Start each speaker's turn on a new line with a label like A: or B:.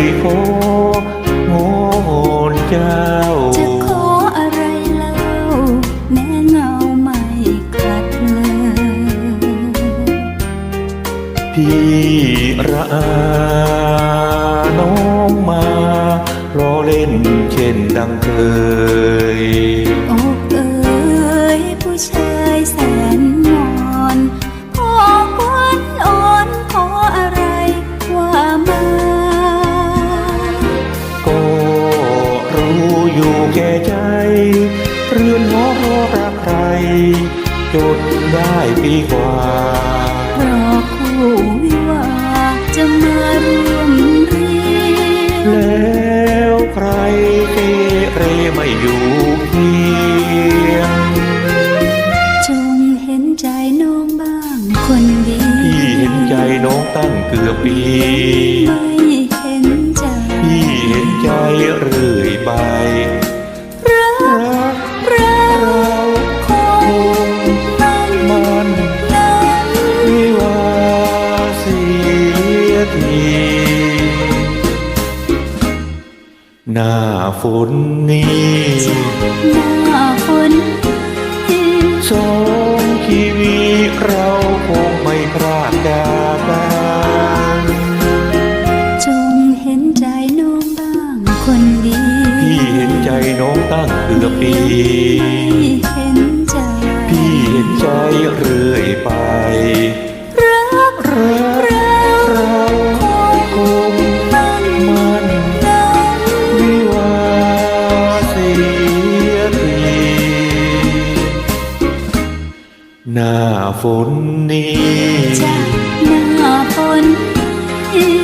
A: ยข
B: อ้าะขออะไรเล้าแม่เงาไม่กลัดเลย
A: พี่ระอาน้องมารอเล่นเช่นดังเคย
B: รื
A: อนหอรอรักใคร จนได้ปีกว่า
B: รอคู่วิวาห์จะมาร่วมเรียน
A: แล้วใครเกเรไม่อยู่เคียง
B: จงเห็นใจน้องบ้างคนดี
A: พี่เห็นใจน้องตั้งเกือบปี ทีหน้าฝนนี้
B: หน้าฝน
A: สองชีวิตเราคงไม่พรากจากกัน
B: จงเห็นใจน้องบ้างคนดี
A: พี่เห็นใจน้องตั้งเกือบปี
B: ไม่เห็นใจ
A: พี่เห็นใจเรื่อย
B: หน้าฝน
A: นี้ จะหน้าฝนนี้